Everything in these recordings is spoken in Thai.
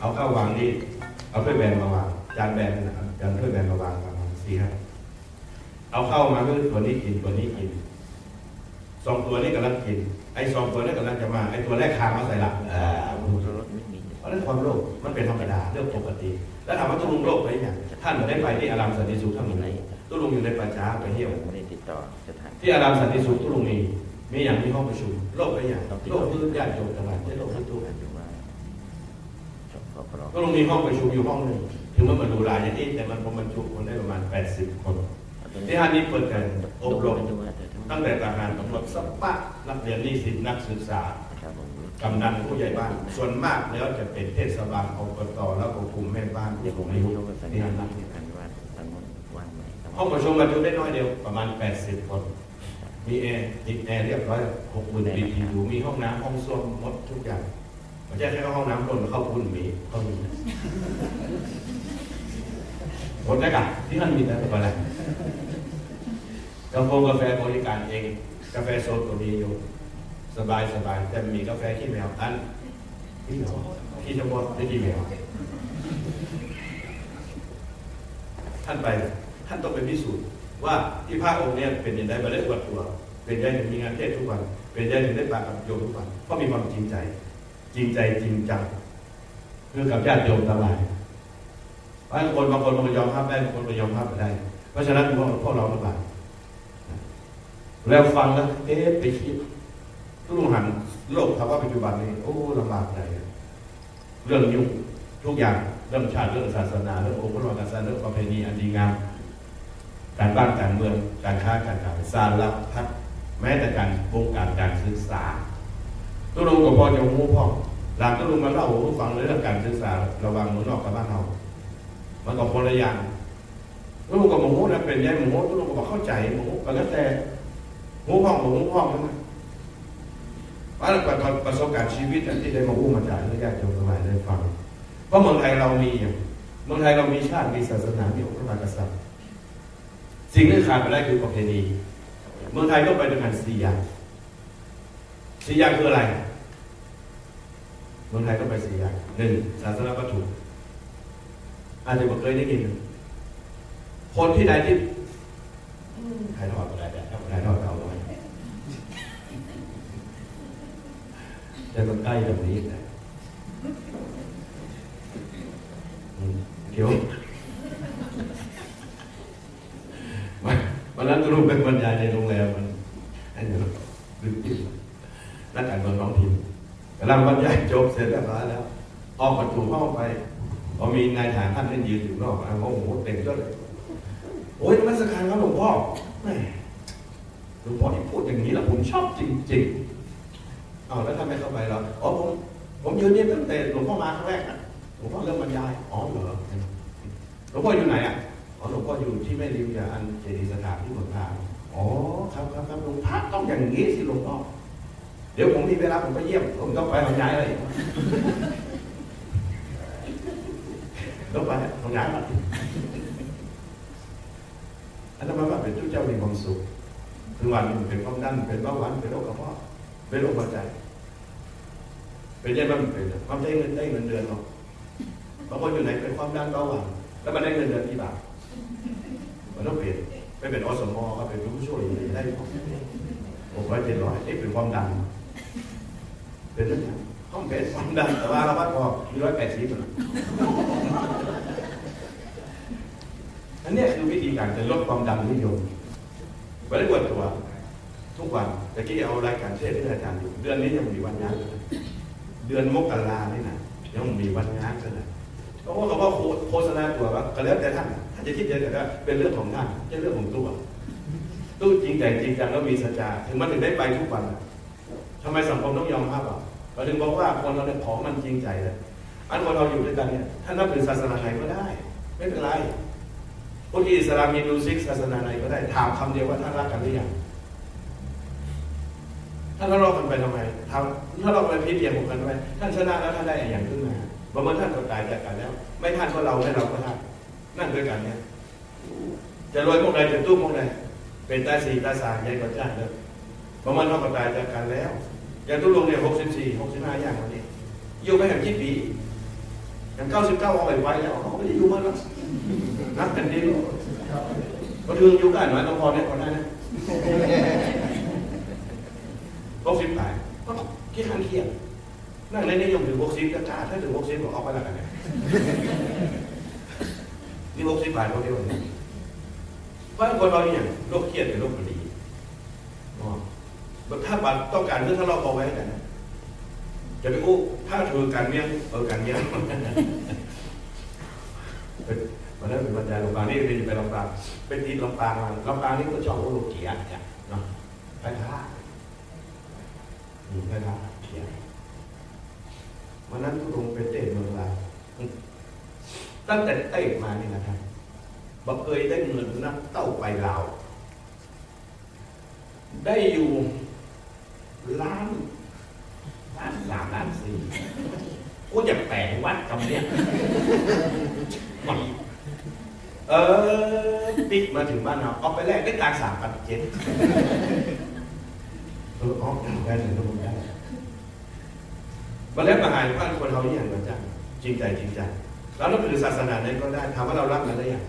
เอาเข้าวางนี่เอาถ้วยแบนมาวางจานแบนนะครับจานถ้วยแบนมาวางประมาณสี่ห้าเอาเข้ามาคือตัวนี้กินตัวนี้กินสองตัวนี้กำลังกินไอ้สองตัวนี้กำลังจะมาไอ้ตัวแรกคามาใส่หลังอ่ารถไม่มีเพราะฉะนั้นความโลภมันเป็นธรรมดาเรื่องปกติ แล้วถามว่าตุลุงโลภไปอย่างท่านมาได้ไปที่อารามสันติสุขท่านอยู่ไหนตุลุงอยู่ในป่าช้าไปเที่ยวไม่ได้ติดต่อสถานที่อารามสันติสุขตุลุงมีมีอย่างมีห้องประชุมโลภไปอย่างโลภคือญาติโยมทั้งหลายไม่โลภทุกทุก อยู่ว่าช อบขอพร้อมตุลุงมีห้องประชุมอยู่ห้องหนึ่งถึงมันมาดูรายอย่างนี้แต่มันผมบรรจุคนได้ประมาณ 80 คนที่ห้านี้เปิดกันอบรมตั้งแต่ทหารตำรวจสัปะนักเรียนนิสิตนักศึกษาครับผมกำนันผู้ใหญ่บ้าน ส่วนมากแล้วจะเป็นเทศบาลอบตแล้วก็กลุ่มแม่บ้านเดี๋ยวผมไม่ไม่รู้รู้ว่าสัญที่ญานั่ณนที่กันว่าทางนู้นว่างไหมครับห้องประชุมบรรจุได้น้อยเดียวประมาณ 80 คน มีแอร์ติดแอร์เรียบร้อยหกหมื่นปีทีอยู่มีห้องน้ำห้องส้วมหมดทุกอย่าง ไม่ใช่แค่ห้องน้ำคนเข้าคุณมีเข้ามีหมดแล้วกันที่นั่นมีแต่อะไรกาแฟกาแฟบริการเอง กาแฟโซนตัวดีอยู่ สบายสบายแต่มีกาแฟขี้แมวอันขี้แมวขี้ชะมดไม่ขี้แมวท่านไป ท่านต้องไปพิสูจน์ว่าที่พระองค์เนี่ยเป็นยังไงมาได้อวดตัว เป็นยังไงถึงมีงานเทศทุกวัน เป็นยังไงถึงได้ปากกับโยมทุกวันเพราะมีความจริงใจ ริงใจจริงจังคือกับญาติโยมทั้งหลายบางคนบางคนมันยอมรับได้บางคนมันยอมรับไม่ได้ เพราะฉะนั้นพวกพวกเราลำบากแล้วฟังแล้วเอ๊ะไปคิดทุกลงหันโลกภาวะปัจจุบันนี้โอ้ลำบากใจเรื่องยุ่งทุกอย่างเรื่องชาติเรื่องศาสนาเรื่ององค์พระมหากษัตริย์เรื่องประเพณีอันดีงามการบ้านการเมืองการค้าการขายสารพัดแม้แต่การวงการการศึกษาตุลุงก็พอจะรู้พ่อ หลังตุลุงมาเล่าให้ผมฟังเรื่องการศึกษาระวังเมือนอกกับบ้านเรามันก็คนละอย่างลุงก็โมโหนะเป็นยังโมโหตุลุงก็บอกเข้าใจโมโหก็แล้วแต่หูพ่องกับหูพ่องนั่นนะว่าประสบการณ์ชีวิตที่ได้มาอู้มาจากเรื่องญาติโยมทั้งหลายได้ฟังเพราะเมืองไทยเรามีเมืองไทยเรามีชาติมีศาสนามีองค์พระมหากษัตริย์สิ่งที่ขาดไปได้คือประเพณีเมืองไทยต้องไปด้วยกันสี่อย่างสี่อย่างคืออะไร เมืองไทยต้องไปสี่อย่างหนึ่งศาสนาวัตถุอาจจะบอกเคยได้ยิน คนที่ใดที่ถ่ายทอดอะไรแบบถ่ายทอดเอาไว้แต่มันใกล้แบบนี้นะเดี๋ยววันวันนั้นรูปเป็นบรรยายในโรงแรมมันนี้ดึกจิตนักการเมืองท้องถิ่น กำลังบรรยายจบเสร็จเรียบร้อยแล้วออกประตูห้องไปพอมีนายทหารท่านนั่นยืนอยู่นอกอะโอ้โหเต็มยศเลยโอ้ยนมัสการครับหลวงพ่อแม่หลวงพ่อที่พูดอย่างนี้ล้วผมชอบจริงๆเอาแล้วทำไมเข้าไปเราอ๋อผมผมยืนนี่ตั้งแต่หลวงพ่อมาครั้งแรกนะหลวงพ่อเริ่มบรรยายอ๋อเหรอหลวงพ่ออยู่ไหนอะอ๋อหลวงพ่ออยู่ที่แม่ริมยาอันเจดีย์สถานที่เมืองพาอ๋อครับครับครับหลวงพ่อต้องอย่างนี้สิหลวงพ่อ ดี๋ยวผมมีเวลาผมไปเยี่ยม ผมต้องไปทำย้ายอะไรต้องไปทำย้ายมาอันนั้นมาเป็นเจ้เจ้ามีความสุขถึงวันหนึงเป็นความดันเป็นเบาหวานเป็นโรคกระเพาะเป็นโรคหัวใจ เป็นยังไงมันเป็นความได้เงินได้เงินเดือนหรอกบางคนอยู่ไหนเป็นความดันเบาหวานแล้วมันได้เงินเดือนที่บาทมันต้องเปลี่ยนไม่เป็นอสมอก็เป็นผู้ช่วยได้ผมร้อยเป็นร้อยเอ๊ะเป็นความดัน เป็นเรื่องนั้นต้องเป็นความดันแต่ว่าเราวัดพอมีร้อยแปดสิบนอันเนี้ยคือวิธีการจะลดความดันนิยมไปได้กวดตัว ทุกวันตะกี้เอารายการเทศที่อาจารย์อยู่ เดือนนี้ยังมีวันงานเลยเดือนมกรานี่นะยังมีวันงานกันนะเพราะว่าเขาว่าโฆษณาตัวว่าก็แล้วแต่ท่านท่านจะคิดยังไงก็เป็นเรื่องของท่านไม่ใช่เรื่องของตัวตู้จริงแต่จริงจังแล้วมีสัจจะถึงมันถึงได้ไปทุกวันทำไมสังคมต้องยอมรับอะ เราถึงบอกว่าคนเราเนี่ยของมันจริงใจเลยอันคนเราอยู่ด้วยกันเนี่ยท่านนับถือศาสนาไหนก็ได้ ไม่เป็นไรพวกที่อิสลามมีดูซิกศาสนาไหนก็ได้ถามคำเดียวว่าท่านรักกันหรือยังท่านทะเลาะกันไปทำไมทำถ้าเราะไปพิจารณากันไปท่านชนะแล้วท่านได้อย่างขึ้นมาบางวันท่านก็ตายจากกันแล้ว ไม่ท่านก็เราไม่เราก็ท่านนั่งด้วยกันเนี่ยจะรวยพวกใดจะตู้พวกใดเป็นตาสีตาสามใหญ่กว่าจ้าเลยบางวันเขาก็ตายจากกันแล้ว อย่างตู้ลงเนี่ยหกสิบสี่หกสิบห้าอย่างวันนี้อยู่ไปแห่งกี่ปีอย่างเก้าสิบเก้าเอาไปไว้แล้วเขาไม่ได้อยู่มาแล้วนับกันดีก็ถึงอยู่กันหน่อยต้องพอเนี่ยพอได้นะหกสิบแปดก็คิดข้างเคียงนั่งในนิยมถึงหกสิบจะจ้าถ้าถึงหกสิบก็ออกไปแล้วกันเนี่ยนี่หกสิบแปดเขาเรียกว่าไงเพราะคนเราเนี่ยโรคเครียดเป็นโรคกระดีอ๋อ ถ้าบัตรต้องการเรื่องถ้าเราะเอาไว้งกันจะไปอู้ถ้าเธอการเมียงเออการเมี่ยงวันนั้นเป็นบรรยายลำปางนี่เป็นไปลำปางเป็นทีลำปางมาลำปางนี่ก็ชอบโอ้โหเกียร์เนี่ยเนาะไปท่าอืมไปท่าเกียร์วันนั้นทุกคนไปเต้นเมืองลาวตั้งแต่เต้นมานี่นะครับบอกเคยได้เงินนักเต้าไปลาวได้อยู่ล้านล้านสามล้านสี่กูจะแปลง วัดคำเนี้ยเออปิดมาถึงบ้านเราเอาไปแลกได้การสามพันเจ็ดเอออ๋อได้ถึงตรงได้มาแล้วมาหายบ้านคนเราอย่างมันจังจริงใจจริงใจเรานับถือศาสนาไหนก็ได้ถามว่าเรารักกันหรือยัง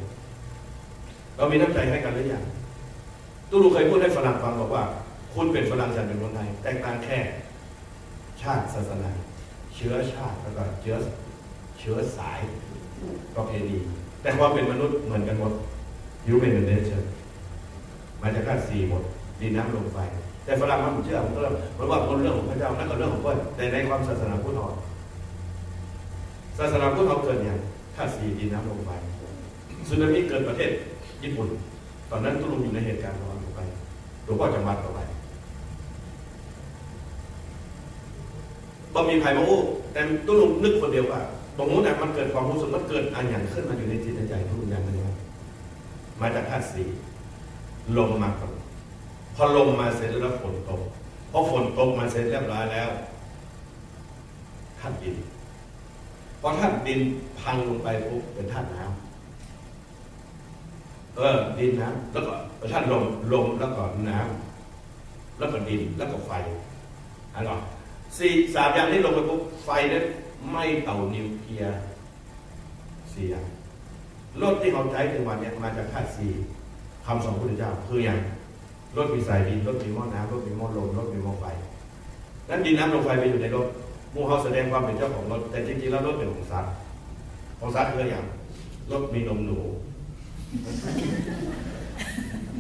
เรามีน้ำใจให้กันหรือยังตู้ลูเคยพูดให้ฝรั่งฟังบอกว่า คุณเป็นฝรั่งฉันเป็นคนไทยแตกต่างแค่ ชาติศาสนา เชื้อชาติแล้วก็เชื้อ เชื้อสายประเพณีแต่ความเป็นมนุษย์เหมือนกันหมดยูเป็นเนเจอร์มาจากธาตุสี่หมดดินน้ำลมไฟ แต่ฝรั่งมันเชื่อผมก็เพราะว่าคนเรื่องของพระเจ้านั่นก็เรื่องของคนแต่ในความศาสนาพุทธศาสนาพุทธเกิดอย่างธาตุสี่ดินน้ำลมไฟสึนามิเกิดประเทศญี่ปุ่น ตอนนั้นตุลุงอยู่ในเหตุการณ์ตอนไปหลวงพ่อจำวัดต่อไปบ่มีใครมาอู้แต่ตุลุงนึกคนเดียวว่า ตรงนู้นน่ะมันเกิดความรู้สึกมันเกิดอันอย่างขึ้นมาอยู่ในจิตใจทุกอย่างเลยว่ามาจากธาตุสี่ลมมาก่อนพอลมมาเสร็จแล้วฝนตกพอฝนตกมาเสร็จเรียบร้อยแล้วธาตุดินพอธาตุดินพังลงไปปุ๊บเป็นธาตุน้ำเออดินน้ำแล้วก็ธาตุลมลมแล้วก็น้ำแล้วก็ดินแล้วก็ไฟอันก่อนสี่สามอย่างนี้ลงไปปุ๊บไฟเนี่ย ไม่เต่านิวเคลียร์เสียรถที่เขาใช้ถึงวันนี้มาจากธาตุสี่คำสอนพระพุทธเจ้า คืออย่างรถมีสายดินรถมีหม้อน้ำรถมีหม้อลมรถมีหม้อไฟนั้นดินน้ำลมไฟไปอยู่ในรถมูเขาแสดงความเป็นเจ้าของรถ แต่จริงๆแล้วรถเป็นของสัตว์ของสัตว์คืออย่างรถมีนมหนู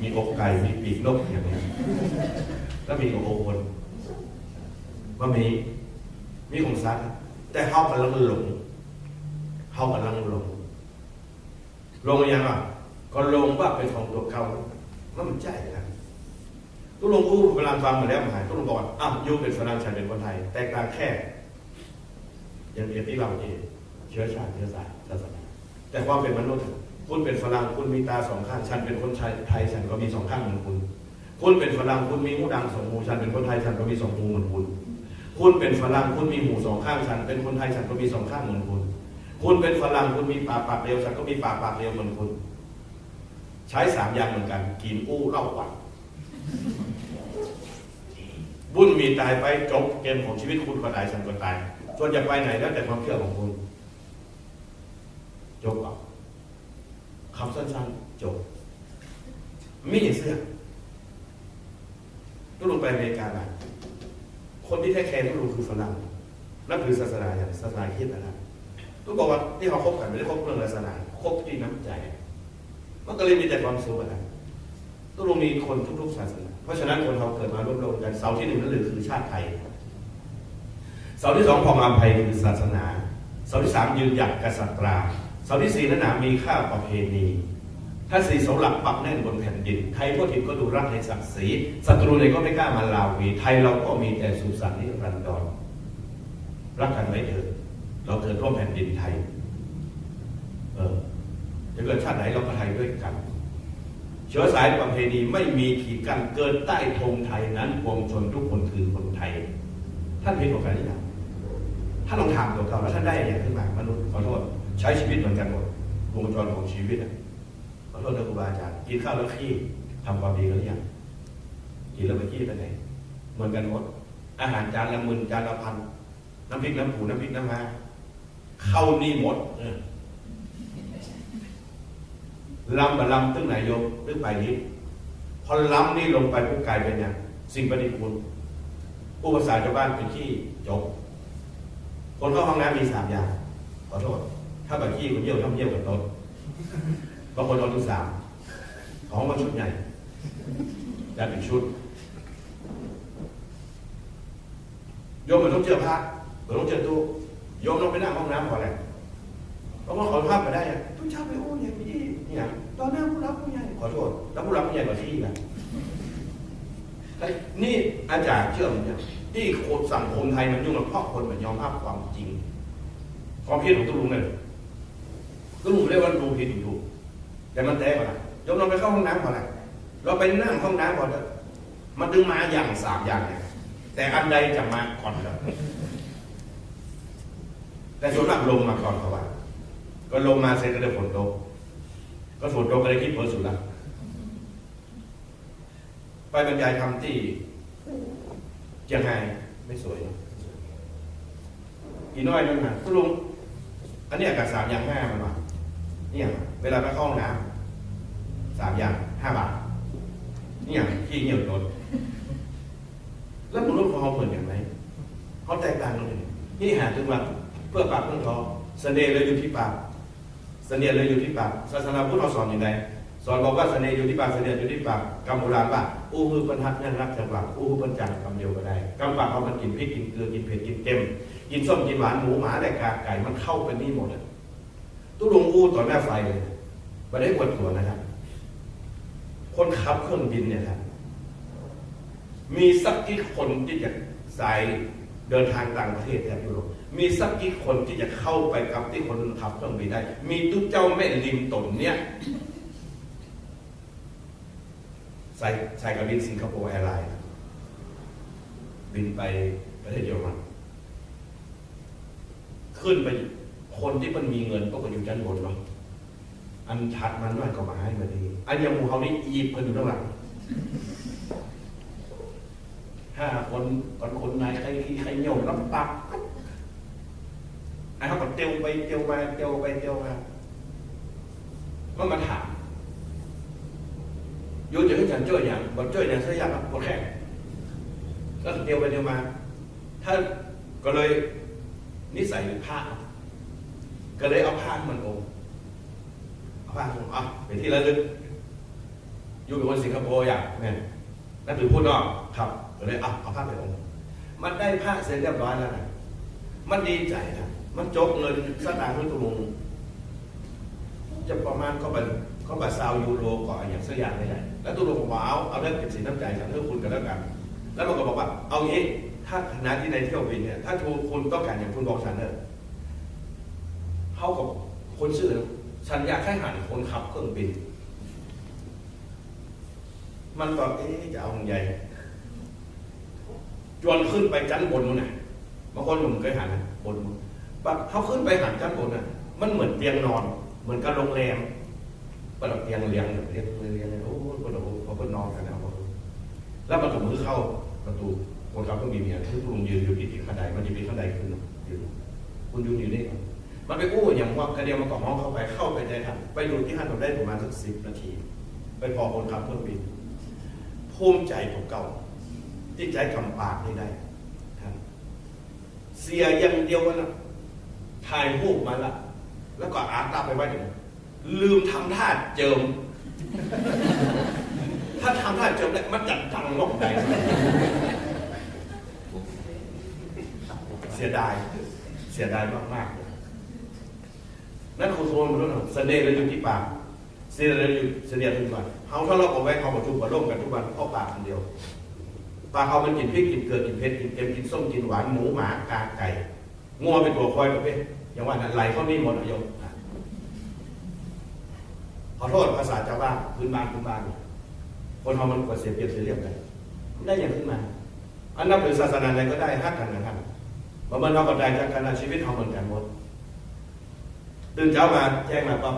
มีอกไก่มีปีกนกอย่างนี้แล้วมีอกโอคนว่ามีมีของสัตว์ แต่เขากำลังหลงเขากำลังหลงลงยังอะก็ลงว่าเป็นของตัวเขามันมันใจนะตุลงอู้เวลาฟังมาแล้วมาหายตุลงบอกอ้าวยูเป็นฝรั่งฉันเป็นคนไทย แตกต่างแค่อย่างเดียวที่เราเองเชื้อชาติเชื้อสายศาสนาแต่ความเป็นมนุษย์คุณเป็นฝรั่งคุณมีตาสองข้างฉันเป็นคนไทยฉันก็มีสองข้างเหมือนคุณ คุณเป็นฝรั่งคุณมีหูดังสองหูฉันเป็นคนไทยฉันก็มีสองหูเหมือนคุณ คุณเป็นฝรั่งคุณมีหูสองข้างฉัน เป็นคนไทยฉันก็มีสองข้างเหมือนคุณ คุณเป็นฝรั่งคุณมีปากปากเรียวฉันก็มีปากปากเรียวเหมือนคุณ ใช้สามอย่างเหมือนกันกินอู้เล่าหวันบุญมีตายไปจบเกมของชีวิตคุณก็ตายฉันก็ตายส่วนจะไปไหนแล้วแต่ความเชื่อของคุณจบเอาคำสั้นๆจบไม่เห็นเสื้อต้องลงไปอเมริกาบ้า คนที่แท้แคร์ต้องรู้คือฝรั่งนั่นคือศาสนาอย่างศาสนาคิดนะครับต้องบอกว่าที่เขาคบกันไม่ได้คบเรื่องศาสนาคบที่น้ำใจมันก็เลยมีแต่ความสุขนะต้องลงมีคนทุกๆศาสนา เพราะฉะนั้นคนเราเกิดมารวมรวมกันเสาที่หนึ่งนั่นคือชาติไทยเสาที่สองพองอภัยคือศาสนาเสาที่สามยืนหยัดกษัตราเสาที่สี่นั่นหนามีค่าประเพณี ถ้าสี่เสาหลักปักแน่นบนแผ่นดินไทยทั่วถิ่นก็ดูรักในศักดิ์ศรีศัตรูไหนก็ไม่กล้ามาลาวี ไทยเราก็มีแต่สุสานนิรันดรรักกันไว้เถิดเราเกิดร่วมแผ่นดินไทย เออจะเกิดชาติไหนเราก็ไทยด้วยกัน เชื้อสายประเพณีไม่มีขีดกันเกินใต้ธงไทยนั้นปวงชนทุกคนคือคนไทย ท่านเห็นของกันหรือยังถ้าลองถามตัวเขาแล้วท่านได้อย่างขึ้นมามนุษย์ขอโทษใช้ชีวิตเหมือนกันหมดวงจรของชีวิตอะ โทษนะครูบาอาจารย์กินข้าวแล้วขี้ทำความดีแล้วหรือยังกินแล้วไปขี้ไปไหนเหมือนกันหมดอาหารจานละหมื่นจานละพันน้ำพริกน้ำผูน้ำพริกน้ำมาเข้านี่หมดเออลำบะลำตึ้งไหนโยมตึ้งไปนี้พอล้ำนี่ลงไปปุ๊บกลายเป็นอย่างสิ่งประดิษฐ์คุณผู้ภาษาชาวบ้านเป็นขี้จบ คนเข้าห้องน้ำมีสามอย่างขอโทษ ถ้าแบบขี้คนเยี่ยวทำเยี่ยวกับต๊ะ บางคนเอาถึงสามของมาชุดใหญ่จัดเป็นชุดโยมมันต้องเจอพระมันต้องเจอตู้โยมต้องไปนั่งห้องน้ำก่อนแหละเพราะว่าขอภาพไปได้อะทุกเช้าไปโอ้ยอย่างนี้เนี่ยตอนหน้าผู้รับผู้ใหญ่ขอโทษแล้วผู้รับผู้ใหญ่กว่าที่นะไอ้นี่อาจารย์เชื่อมันเนี่ยที่โคตรสังคมไทยมันยุ่งกับเพราะคนมันยอมรับความจริงความคิดของตุลุงเนี่ยตุลุงเรียกว่าลุงผิดถูก แต่มันแท้กว่านะยมเราไปเข้าห้องน้ำก่อนแหละเราไปนั่งห้องน้ำก่อนเถอะมันดึงมาอย่างสามอย่างเนี่ยแต่อันใดจะมาก่อนครับแต่ส่วนมากลงมาก่อนเขาว่า ก็ลงมาเสร็จก็ได้ฝนตกก็ฝนตกก็ได้คิดผลสุดละไปบรรยายธรรมที่เชียงรายไม่สวย อีน้อยนั่นนะคุลุงอันนี้อากาศสามอย่างห้ามันมาเนี่ย เวลาไปเข้าห้องน้ำสามอย่างห้าบาทนี่อยขี้เหนียวรถแล้วมนุษย์ของเขาเหมือนอย่างไรเขาแตกต่างกันเลยนี่หาถึงว่าเพื่อปากเพื่อท้องเสน่ห์เลยอยู่ที่ปากเสน่ห์เลยอยู่ที่ปากศาสนาพุทธเราสอนอย่างไรสอนบอกว่าเสน่ห์อยู่ที่ปากเสน่ห์อยู่ที่ปากกำโบราณว่าอู้ฮือบรรทัดนั่นรักจังหวะอู้ฮือบรรจังคำเดียวก็ได้กำปากเอามันกินพริกกินเกลือกินเผ็ดกินเค็มกินส้มกินหวานหมูหมาแดกกาไก่มันเข้าไปนี่หมดอะ ตู้ลงอู้ต่อหน้าไฟเลยไม่ได้ปวดหัวนะครับ คนขับเครื่องบินเนี่ยครับ มีสักกี่คนที่จะสายเดินทางต่างประเทศแถบยุโรปมีสักกี่คนที่จะเข้าไปกับที่คนขับเครื่องบินได้ มีตุ๊กเจ้าแม่ริมตนเนี่ยใส่ใส่กับบินสิงคโปร์แอร์ไลน์บินไปประเทศเยอรมันขึ้นไป คนที่มันมีเงินก็ไปอยู่ชั้นบนเนาะอันชัดมันน้อยก็มาให้มาดีอันยังมูเขานี่อีบกันอยู่ข้างหลังห้าคนก่อนคนไหนใครใครโยนรับปักไอ้เขาก็เตียวไปเตียวมาเตียวไปเตียวมาก็มาถามโยนจะให้ฉันช่วยอย่างบอกช่วยอย่างสักอย่างก็แค่ก็เตียวไปเตียวมา ถ้าก็เลยนิสัยเป็นผ้า ก็เลยเอาผ้าให้มันองเอาผ้าองอะเป็นที่ระลึกอยู่เป็นคนสิงคโปร์อย่างเนี่ยนั่นถือพูดนอกครับก็เลยเอาเอาผ้าไปองมันได้ผ้าเสร็จเรียบร้อยแล้วนะมันดีใจนะมันจกเงินสตางค์ด้วยตัวลงจะประมาณก็เป็นก็บาซาวยูโรก่อนอย่างสักอย่างนี่แหละแล้วตัวลงบอกว้าวเอาเรื่องเป็นสินน้ำใจฉันเพื่อคุณกันแล้วกัน แล้วมันก็บอกว่า เอางี้ถ้าคณะที่ในเที่ยวบินเนี่ย ถ้าคุณต้องการอย่างคุณบอกฉันเนอะ เขากับคนชื่อฉันอยากให้หันคนขับเครื่องบิน มันก็เอ๊ะจะเอาอย่างไงจวนขึ้นไปชั้นบนนู้นน่ะบางคนผมเคยหันบนนู้นปักเขาขึ้นไปหันชั้นบนน่ะ มันเหมือนเตียงนอน เหมือนกับโรงแรมปนเตียงเลี้ยงเลี้ยงเลี้ยงโอ้โหคนเราเขาก็นอนกันนะแล้วมันก็มือเข้าประตูคนขับเครื่องบินเนี่ยที่ลุงยืนอยู่ที่ขั้นใดมันจะมีขั้นใดขึ้นอยู่คุณยืนอยู่นี่ มันไปอู้อย่างว่ากระเดียวมันก็ห้องเข้าไปเข้าไปในทันไปอยู่ที่ขั้นผมได้ประมาณสักสิบนาทีไปพอคนขับเครื่องบินภูมิใจของเก่า ที่ใจคำปากนี่ได้เสียอย่างเดียวกันนะถ่ายรูปมาละ แล้วก็อาร์ตาไปไว้เดี๋ยวลืมทำท่าเจิม ถ้าทำท่าเจิมได้มันจัดจังลงได้เสียดาย เสียดายมาก ๆเลยนั่นคือโซนมันนะเสน่ห์เราอยู่ที่ปากเสียเราอยู่เสน่ห์ทุกวันเขาถ้าเราเอาไว้เขาประชุมกับร่วมกันทุกวันเพราปากคนเดียวปลาเขามันกินพริกกินเกลือกินเผ็ดกินเค็มกินส้มกินหวานหมูหมากาไก่งัวเป็นตัวคอยประเภทอย่างว่านั้นไหลเข้านี่หมดอะโยมขอโทษภาษาชาวบ้านพื้นบ้านพื้นบ้านคนเรามันกว่าเสียเปรียบเสียเรียบกันได้อย่างขึ้นมา อันนับถือศาสนาใดก็ได้ฮักกันนะครับบางวันเราก็ได้จากการชีวิตเขาเหมือนกันหมด ตื่นเช้ามาแจ้งมาปั๊บ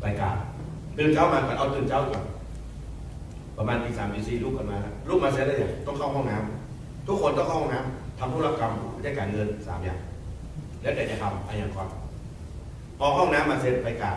ไปกราบตื่นเช้ามาก็เอาตื่นเช้าก่อนประมาณตีสามตีสี่ลุกกันมาลุกมาเสร็จแล้วเนี่ยต้องเข้าห้องน้ำทุกคนต้องเข้าห้องน้ำทำธุรกรรมไม่ใช่การเงินสามอย่าง แล้วแต่จะทำอะไรอย่างก่อนพอห้องน้ำมาเสร็จไปกราบ